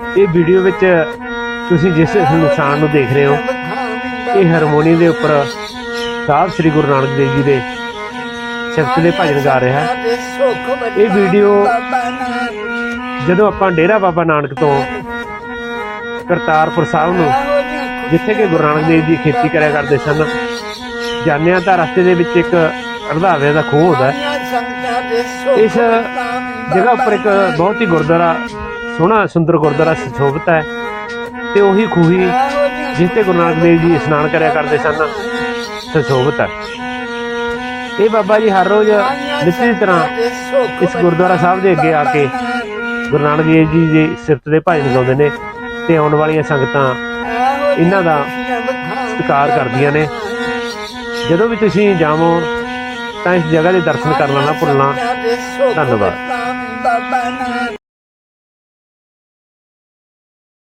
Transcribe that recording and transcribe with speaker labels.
Speaker 1: ਇਹ ਵੀਡੀਓ ਵਿੱਚ ਤੁਸੀਂ ਜਿਸ ਇਨਸਾਨ ਨੂੰ ਦੇਖ ਰਹੇ ਹੋ, ਇਹ ਹਾਰਮੋਨੀ ਦੇ ਉੱਪਰ ਸਾਹਿਬ ਸ੍ਰੀ ਗੁਰੂ ਨਾਨਕ ਦੇਵ ਜੀ ਦੇ ਸਿਫਤ ਦੇ ਭਜਨ ਗਾ ਰਿਹਾ ਹੈ। ਇਹ ਵੀਡੀਓ ਜਦੋਂ ਆਪਾਂ ਡੇਰਾ ਬਾਬਾ ਨਾਨਕ ਤੋਂ ਕਰਤਾਰਪੁਰ ਸਾਹਿਬ ਨੂੰ, ਜਿੱਥੇ ਕਿ ਗੁਰੂ ਨਾਨਕ ਦੇਵ ਜੀ ਖੇਤੀ ਕਰਿਆ ਕਰਦੇ ਸਨ, ਜਾਂਦੇ ਹਾਂ ਤਾਂ ਰਸਤੇ ਦੇ ਵਿੱਚ ਇੱਕ ਰਧਾਵੇ ਦਾ ਖੂਹ ਹੁੰਦਾ ਇਸ ਜਗ੍ਹਾ ਉੱਪਰ ਇੱਕ ਬਹੁਤ ਹੀ ਗੁਰਦੁਆਰਾ ਸੋਹਣਾ ਸੁੰਦਰ ਗੁਰਦੁਆਰਾ ਸੁਸ਼ੋਭਿਤ ਹੈ ਤੇ ਉਹੀ ਖੂਹੀ ਜਿਸ ਤੇ ਗੁਰੂ ਨਾਨਕ ਦੇਵ ਜੀ ਇਸ਼ਨਾਨ ਕਰਿਆ ਕਰਦੇ ਸਨ, ਸੁਸ਼ੋਭਿਤ ਹੈ। ਇਹ ਬਾਬਾ ਜੀ ਹਰ ਰੋਜ਼ ਨਿੱਤ ਤਰ੍ਹਾਂ ਇਸ ਗੁਰਦੁਆਰਾ ਸਾਹਿਬ ਦੇ ਅੱਗੇ ਆ ਕੇ ਗੁਰੂ ਨਾਨਕ ਦੇਵ ਜੀ ਦੇ ਸਿਫਤ ਦੇ ਭਜਨ ਗਾਉਂਦੇ ਨੇ ਤੇ ਆਉਣ ਵਾਲੀਆਂ ਸੰਗਤਾਂ ਇਹਨਾਂ ਦਾ ਸਤਿਕਾਰ ਕਰਦੀਆਂ ਨੇ। ਜਦੋਂ ਵੀ ਤੁਸੀਂ ਜਾਵੋ, ਤਾਂ ਇਸ ਜਗ੍ਹਾ ਦੇ ਦਰਸ਼ਨ ਕਰਨਾ ਨਾ ਭੁੱਲਣਾ ਧੰਨਵਾਦ।